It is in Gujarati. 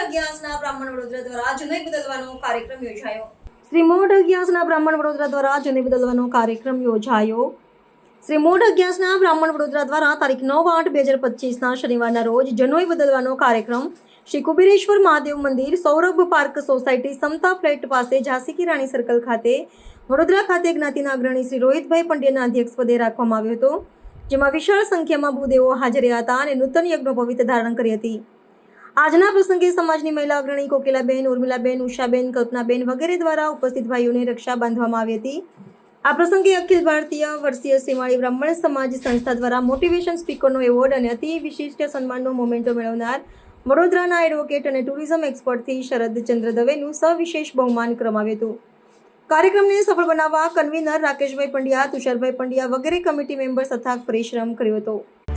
અગિયાસના બ્રાહ્મણ વડોદરા દ્વારા જનોઈ બદલવાનો કાર્યક્રમ યોજાયો. શ્રી મોઢ અગિયાસના બ્રાહ્મણ વડોદરા દ્વારા જનોઈ બદલવાનો કાર્યક્રમ યોજાયો. શ્રી મોઢ અગિયાસના બ્રાહ્મણ વડોદરા દ્વારા તારીખ નવ આઠ બે હજાર પચીસના શનિવારના રોજ જનોઈ બદલવાનો કાર્યક્રમ શ્રી કુબેરેશ્વર મહાદેવ મંદિર Saurabh park society Samata flat પાસે ઝાંસી કી રાણી સર્કલ ખાતે વડોદરા ખાતે જ્ઞાતિના અગ્રણી શ્રી રોહિતભાઈ પંડ્યાના અધ્યક્ષપદે રાખવામાં આવ્યો હતો, જેમાં વિશાળ સંખ્યામાં ભૂદેવો હાજર હતા અને નૂતન યજ્ઞોપવિત ધારણ કરી હતી. આજના પ્રસંગે સમાજની મહિલા અગ્રણી કોકિલાબેન, ઉર્મિલાબેન, ઉષાબેન, કલ્પનાબેન વગેરે દ્વારા ઉપસ્થિત ભાઈઓને રક્ષા બાંધવામાં આવી હતી. આ પ્રસંગે અખિલ ભારતીય વર્ષીય શ્રીમાળી બ્રાહ્મણ સમાજ સંસ્થા દ્વારા મોટિવેશન સ્પીકરનો એવોર્ડ અને અતિ વિશિષ્ટ સન્માનનો મોમેન્ટો મેળવનાર વડોદરાના એડવોકેટ અને ટુરિઝમ એક્સપર્ટથી શરદ ચંદ્ર દવેનું સવિશેષ બહુમાન કરવામાં હતું. કાર્યક્રમને સફળ બનાવવા કન્વીનર રાકેશભાઈ પંડ્યા, તુષારભાઈ પંડ્યા વગેરે કમિટી મેમ્બર્સ અથાગ પરિશ્રમ કર્યો હતો.